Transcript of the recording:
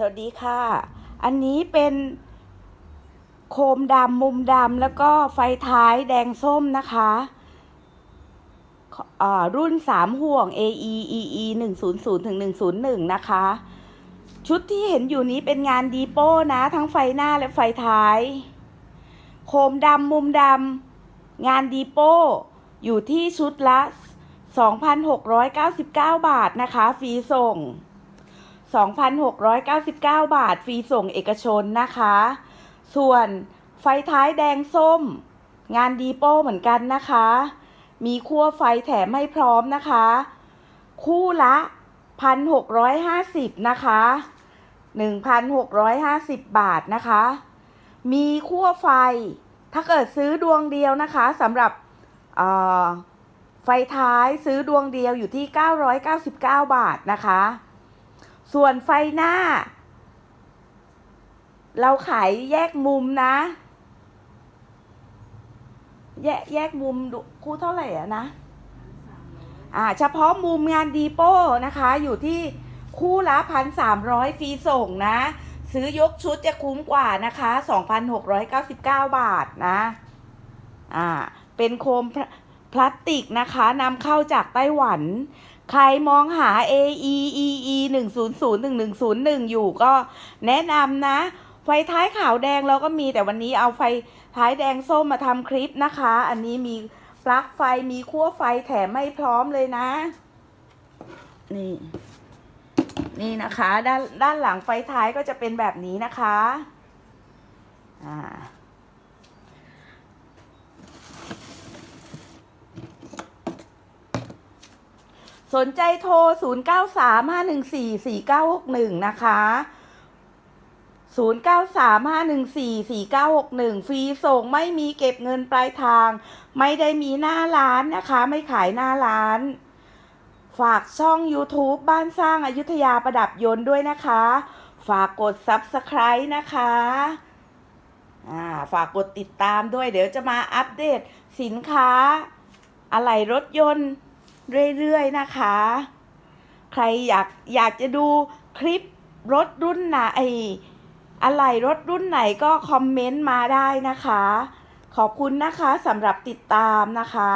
สวัสดีค่ะ อันนี้เป็นโคมดำมุมดำแล้วก็ไฟท้ายแดงส้มนะคะอ่ารุ่น 3 ห่วง AE EE 100ถึง101 นะคะ ชุดที่เห็นอยู่นี้เป็นงานดีโป้นะ ทั้งไฟหน้าและไฟท้าย โคมดำมุมดำงานดีโป้อยู่ที่ชุดละ 2,699 บาทนะคะ ฟรีส่ง 2,699 บาท ฟรีส่งเอกชนนะคะ ส่วนไฟท้ายแดงส้ม งานดีโป้เหมือนกันนะคะ มีขั้วไฟแถมให้พร้อมนะคะ คู่ละ 1,650 นะคะ 1,650 บาทนะคะ มีขั้วไฟ ถ้าเกิดซื้อดวงเดียวนะคะสำหรับไฟท้ายซื้อดวงเดียวอยู่ที่ 999 บาทนะคะ ส่วนไฟหน้า เราขายแยกมุมนะ แยกแยกมุมคู่เท่าไหร่อะนะ อ่า เฉพาะมุมงานดีโป้นะคะ อยู่ที่คู่ละพันสามร้อยฟรีส่งนะ ซื้อยกชุดจะคุ้มกว่านะคะสองพันหกร้อยเก้าสิบเก้าบาทนะ อ่า เป็นโคมพลพลาสติกนะคะนำเข้าจากไต้หวัน ใครมองหา AE EE 100ถึง101 อยู่ก็แนะนำนะ ไฟท้ายขาวแดงเราก็มีแต่วันนี้เอาไฟท้ายแดงส้มมาทำคลิปนะคะ อันนี้มีปลั๊กไฟมีขั้วไฟแถมให้พร้อมเลยนะ นี่ นี่นะคะ ด้านด้านหลังไฟท้ายก็จะเป็นแบบนี้นะคะ อ่า สนใจโทร 0935144961 นะคะ 0935144961 ฟรีส่งไม่มีเก็บเงินปลายทาง ไม่ได้มีหน้าร้านนะคะ ไม่ขายหน้าร้าน ฝากช่อง YouTube บ้านสร้างอายุทยาประดับยนต์ด้วยนะคะ ฝากกด Subscribe นะคะฝากกดติดตามด้วย เดี๋ยวจะมาอัปเดตสินค้า อะไหล่รถยนต์ เรื่อยๆนะคะ ใครอยากอยากจะดูคลิปรถรุ่นไหนอะไรรถรุ่นไหนก็คอมเมนต์มาได้นะคะ ขอบคุณนะคะสำหรับติดตามนะคะ